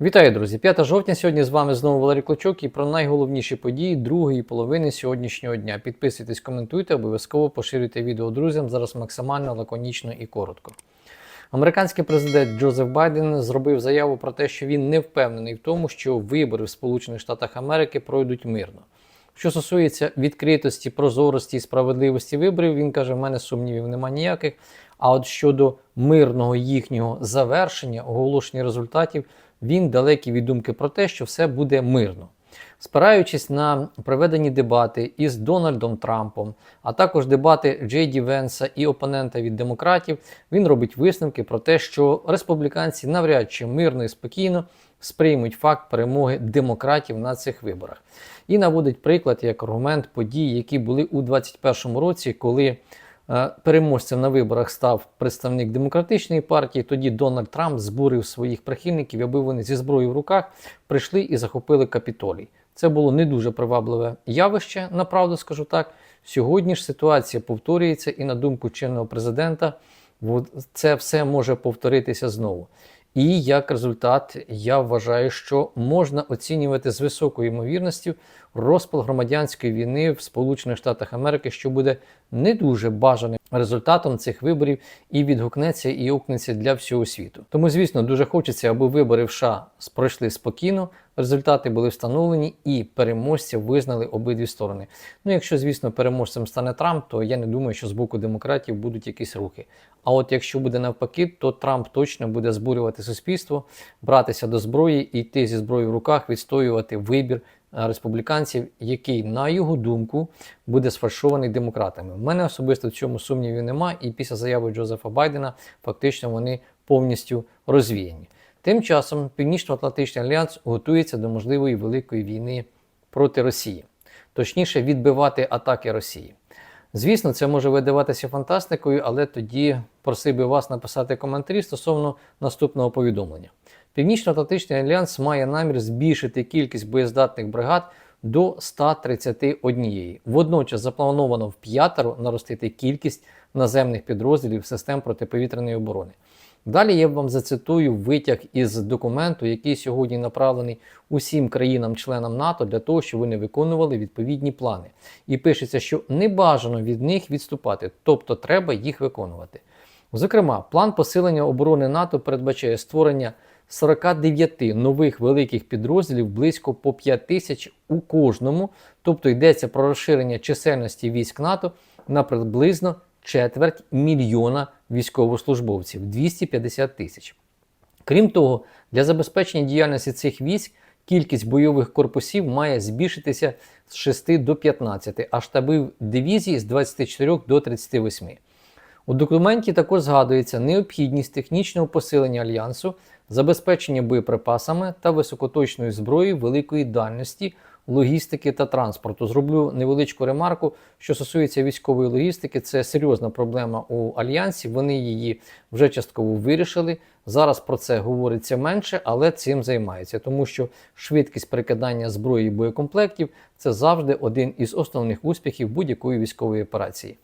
Вітаю, друзі! 5 жовтня. Сьогодні з вами знову Валерій Клочок і про найголовніші події другої половини сьогоднішнього дня. Підписуйтесь, коментуйте, обов'язково поширюйте відео друзям. Зараз максимально лаконічно і коротко. Американський президент Джозеф Байден зробив заяву про те, що він не впевнений в тому, що вибори в Сполучених Штатах Америки пройдуть мирно. Що стосується відкритості, прозорості і справедливості виборів, він каже: в мене сумнівів немає ніяких. А от щодо мирного їхнього завершення, оголошення результатів, він далекий від думки про те, що все буде мирно. Спираючись на проведені дебати із Дональдом Трампом, а також дебати Джей Ді Венса і опонента від демократів, він робить висновки про те, що республіканці навряд чи мирно і спокійно сприймуть факт перемоги демократів на цих виборах. І наводить приклад як аргумент подій, які були у 2021 році, коли переможцем на виборах став представник демократичної партії. Тоді Дональд Трамп збурив своїх прихильників, аби вони зі зброєю в руках прийшли і захопили капітолій. Це було не дуже привабливе явище, направду скажу так. Сьогодні ж ситуація повторюється, і на думку чинного президента, це все може повторитися знову. І як результат, я вважаю, що можна оцінювати з високою ймовірністю розпал громадянської війни в Сполучених Штатах Америки, що буде не дуже бажаним результатом цих виборів і відгукнеться і окнеться для всього світу. Тому, звісно, дуже хочеться, аби вибори в США пройшли спокійно, результати були встановлені і переможця визнали обидві сторони. Ну, якщо, звісно, переможцем стане Трамп, то я не думаю, що з боку демократів будуть якісь рухи. А от якщо буде навпаки, то Трамп точно буде збурювати суспільство, братися до зброї йти зі зброєю в руках, відстоювати вибір республіканців, який, на його думку, буде сфальшований демократами. У мене особисто в цьому сумнівів немає, і після заяви Джозефа Байдена фактично вони повністю розвіяні. Тим часом Північно-Атлантичний альянс готується до можливої великої війни проти Росії, точніше, відбивати атаки Росії. Звісно, це може видаватися фантастикою, але тоді просив би вас написати коментарі стосовно наступного повідомлення. Північно-Атлантичний альянс має намір збільшити кількість боєздатних бригад до 131. Водночас заплановано в п'ятеро наростити кількість наземних підрозділів систем протиповітряної оборони. Далі я вам зацитую витяг із документу, який сьогодні направлений усім країнам-членам НАТО для того, щоб вони виконували відповідні плани. І пишеться, що не бажано від них відступати, тобто треба їх виконувати. Зокрема, план посилення оборони НАТО передбачає створення 49 нових великих підрозділів близько по 5 тисяч у кожному, тобто йдеться про розширення чисельності військ НАТО на приблизно четверть мільйона військовослужбовців 250 тисяч. Крім того, для забезпечення діяльності цих військ кількість бойових корпусів має збільшитися з 6 до 15, а штаби дивізії з 24 до 38. У документі також згадується необхідність технічного посилення альянсу, забезпечення боєприпасами та високоточною зброєю великої дальності, логістики та транспорту. Зроблю невеличку ремарку, що стосується військової логістики, це серйозна проблема у альянсі. Вони її вже частково вирішили. Зараз про це говориться менше, але цим займаються, тому що швидкість перекидання зброї і боєкомплектів це завжди один із основних успіхів будь-якої військової операції.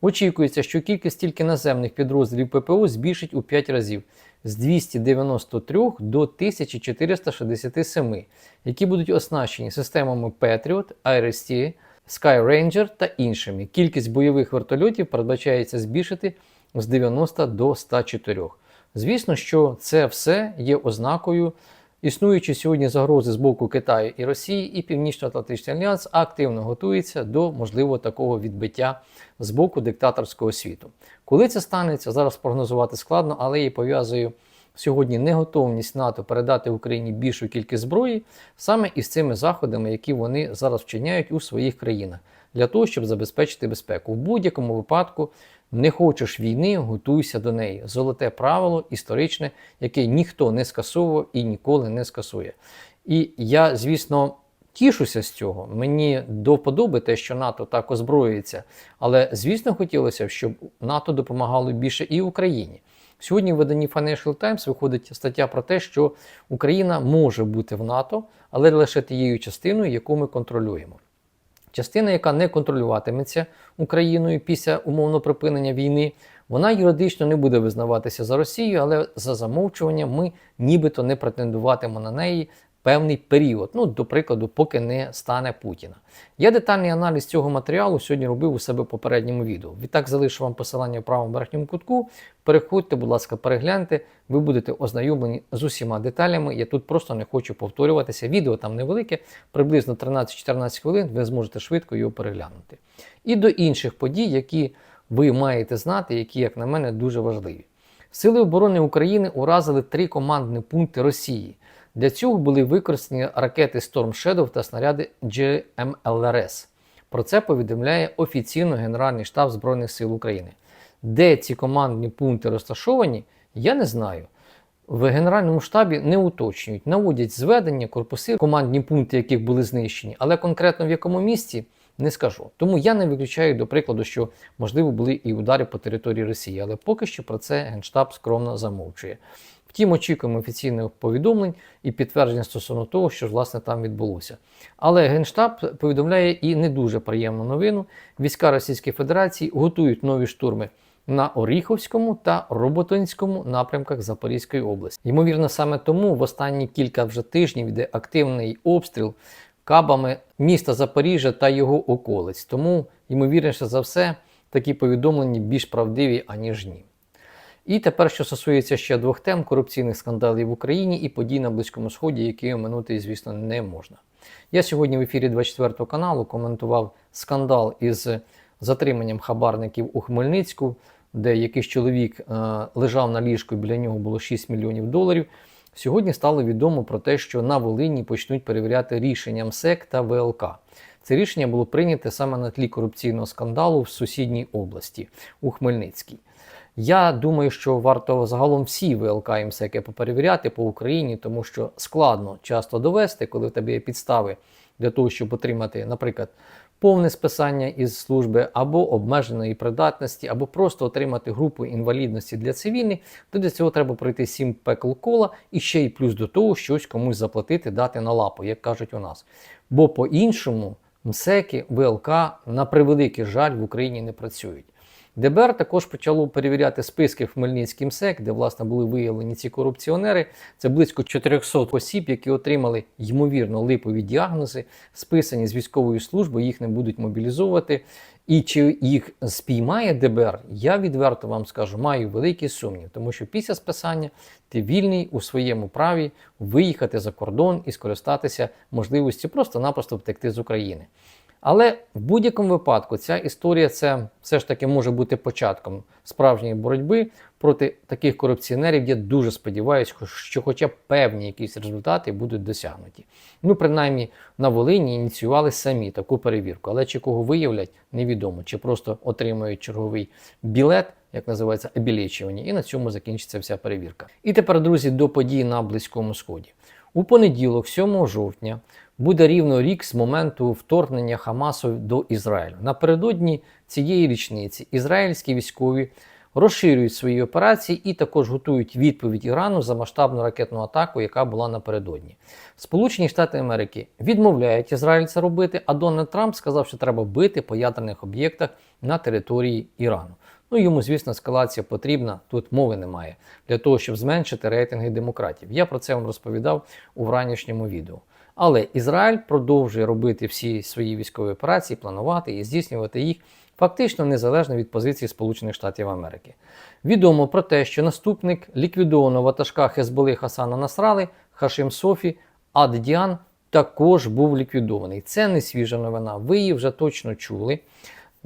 Очікується, що кількість тільки наземних підрозділів ППО збільшить у 5 разів з 293 до 1467, які будуть оснащені системами Patriot, IRST, Sky Ranger та іншими. Кількість бойових вертольотів передбачається збільшити з 90 до 104. Звісно, що це все є ознакою Існуючі сьогодні загрози з боку Китаю і Росії, і Північно-Атлантичний альянс активно готується до можливого такого відбиття з боку диктаторського світу. Коли це станеться, зараз прогнозувати складно, але я пов'язую сьогодні неготовність НАТО передати Україні більшу кількість зброї саме із цими заходами, які вони зараз вчиняють у своїх країнах, для того, щоб забезпечити безпеку. В будь-якому випадку не хочеш війни, готуйся до неї. Золоте правило історичне, яке ніхто не скасовував і ніколи не скасує. І я, звісно, тішуся з цього. Мені до вподоби те, що НАТО так озброюється. Але, звісно, хотілося б, щоб НАТО допомагало більше і Україні. Сьогодні в виданні Financial Times виходить стаття про те, що Україна може бути в НАТО, але лише тією частиною, яку ми контролюємо. Частина, яка не контролюватиметься Україною після умовно припинення війни, Вона юридично не буде визнаватися за Росією, але за замовчування ми нібито не претендуватимемо на неї певний період, ну, до прикладу, поки не стане Путіна. Я детальний аналіз цього матеріалу сьогодні робив у себе в попередньому відео. Відтак залишу вам посилання в правому верхньому кутку. Переходьте, будь ласка, перегляньте, ви будете ознайомлені з усіма деталями. Я тут просто не хочу повторюватися. Відео там невелике, приблизно 13-14 хвилин, ви зможете швидко його переглянути. І до інших подій, які ви маєте знати, які, як на мене, дуже важливі. Сили оборони України уразили три командні пункти Росії. Для цього були використані ракети Storm Shadow та снаряди GMLRS. Про це повідомляє офіційно Генеральний штаб Збройних сил України. Де ці командні пункти розташовані, я не знаю. В Генеральному штабі не уточнюють, наводять зведення, корпуси, командні пункти, яких були знищені, але конкретно в якому місці не скажу. Тому я не виключаю, до прикладу, що можливо були і удари по території Росії, але поки що про це Генштаб скромно замовчує. Втім, очікуємо офіційних повідомлень і підтвердження стосовно того, що ж власне там відбулося. Але Генштаб повідомляє і не дуже приємну новину: війська Російської Федерації готують нові штурми на Оріховському та Роботинському напрямках Запорізької області. Ймовірно, саме тому в останні кілька вже тижнів йде активний обстріл кабами міста Запоріжжя та його околиць. Тому, ймовірніше за все, такі повідомлення більш правдиві, аніж ні. І тепер, що стосується ще двох тем корупційних скандалів в Україні і подій на Близькому Сході, які оминути, звісно, не можна. Я сьогодні в ефірі 24 каналу коментував скандал із затриманням хабарників у Хмельницьку, де якийсь чоловік е, лежав на ліжку, і біля нього було 6 мільйонів доларів. Сьогодні стало відомо про те, що на Волині почнуть перевіряти рішення МСЕК та ВЛК. Це рішення було прийняте саме на тлі корупційного скандалу в сусідній області у Хмельницькій. Я думаю, що варто загалом всі ВЛК і МСЕКи поперевіряти по Україні, тому що складно часто довести, коли в тебе є підстави для того, щоб отримати, наприклад, повне списання із служби або обмеженої придатності, або просто отримати групу інвалідності для цивільних, то для цього треба пройти сім пекл кола і ще й плюс до того щось комусь заплатити, дати на лапу, як кажуть у нас. Бо по-іншому МСЕКи, ВЛК, на превеликий жаль, в Україні не працюють. ДБР також почало перевіряти списки Хмельницький МСЕК, де власне були виявлені ці корупціонери. Це близько 400 осіб, які отримали ймовірно липові діагнози, списані з військової служби, їх не будуть мобілізовувати. І чи їх спіймає ДБР, я відверто вам скажу, маю великий сумнів, тому що після списання ти вільний у своєму праві виїхати за кордон і скористатися можливістю просто-напросто втекти з України. Але в будь-якому випадку ця історія це все ж таки може бути початком справжньої боротьби проти таких корупціонерів. Я дуже сподіваюся, що хоча б певні якісь результати будуть досягнуті. Ну, принаймні, на Волині ініціювали самі таку перевірку, але чи кого виявлять, невідомо, чи просто отримують черговий білет. Як називається обілечування, і на цьому закінчиться вся перевірка. І тепер, друзі, до подій на Близькому Сході. У понеділок, 7 жовтня, буде рівно рік з моменту вторгнення Хамасу до Ізраїлю. Напередодні цієї річниці ізраїльські військові розширюють свої операції і також готують відповідь Ірану за масштабну ракетну атаку, яка була напередодні. Сполучені Штати Америки відмовляють Ізраїль це робити, а Дональд Трамп сказав, що треба бити по ядерних об'єктах на території Ірану. Ну йому, звісно, ескалація потрібна, тут мови немає, для того, щоб зменшити рейтинги демократів. Я про це вам розповідав у вранішньому відео. Але Ізраїль продовжує робити всі свої військові операції, планувати і здійснювати їх фактично незалежно від позиції Сполучених Штатів Америки. Відомо про те, що наступник ліквідованого ватажка Хезболи Хасана Насрали Хашим Софі Ад-Діан також був ліквідований. Це не свіжа новина. Ви її вже точно чули.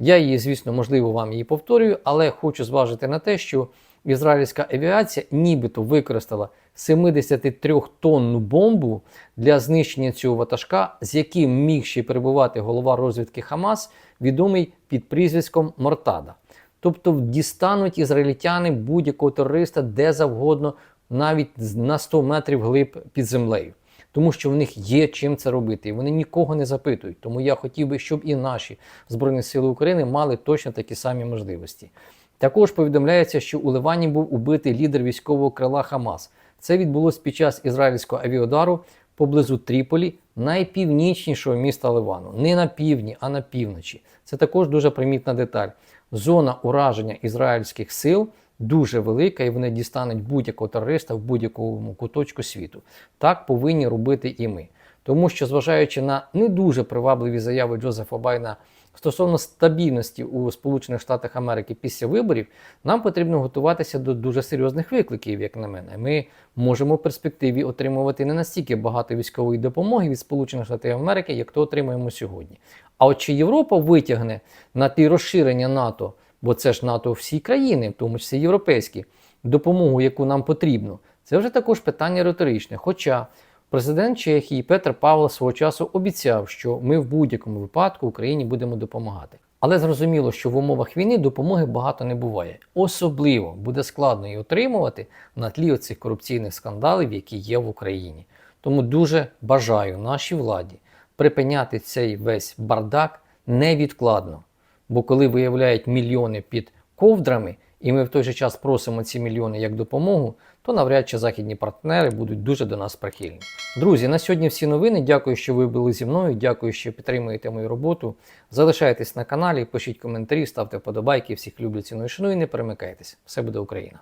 Я її, звісно, можливо, вам її повторюю, але хочу зважити на те, що ізраїльська авіація нібито використала 73-тонну бомбу для знищення цього ватажка, з яким міг ще перебувати голова розвідки Хамас, відомий під прізвиськом Мортада. Тобто дістануть ізраїльтяни будь-якого терориста де завгодно, навіть на 100 метрів глиб під землею. Тому що в них є чим це робити, і вони нікого не запитують. Тому я хотів би, щоб і наші Збройні Сили України мали точно такі самі можливості. Також повідомляється, що у Ливані був убитий лідер військового крила Хамас. Це відбулося під час ізраїльського авіодару поблизу Тріполі, найпівнічнішого міста Ливану. Не на півдні, а на півночі. Це також дуже примітна деталь. зона ураження ізраїльських сил дуже велика, і вони дістануть будь-якого терориста в будь-якому куточку світу. Так повинні робити і ми. Тому що, зважаючи на не дуже привабливі заяви Джозефа Байдена стосовно стабільності у Сполучених Штатах Америки після виборів, нам потрібно готуватися до дуже серйозних викликів, як на мене. Ми можемо в перспективі отримувати не настільки багато військової допомоги від Сполучених Штатів Америки, як то отримуємо сьогодні. А от чи Європа витягне на ті розширення НАТО, бо це ж НАТО всі країни, в тому числі європейські, допомогу, яку нам потрібно, це вже також питання риторичне. Хоча Президент Чехії Петр Павло свого часу обіцяв, що ми в будь-якому випадку Україні будемо допомагати. Але зрозуміло, що в умовах війни допомоги багато не буває. Особливо буде складно її отримувати на тлі оцих корупційних скандалів, які є в Україні. Тому дуже бажаю нашій владі припиняти цей весь бардак невідкладно. Бо коли виявляють мільйони під ковдрами, і ми в той же час просимо ці мільйони як допомогу, то навряд чи західні партнери будуть дуже до нас прихильні. Друзі, на сьогодні всі новини. Дякую, що ви були зі мною. Дякую, що підтримуєте мою роботу. Залишайтесь на каналі, пишіть коментарі, ставте вподобайки. Всіх люблю, ціную, шаную і не перемикайтесь. Все буде Україна!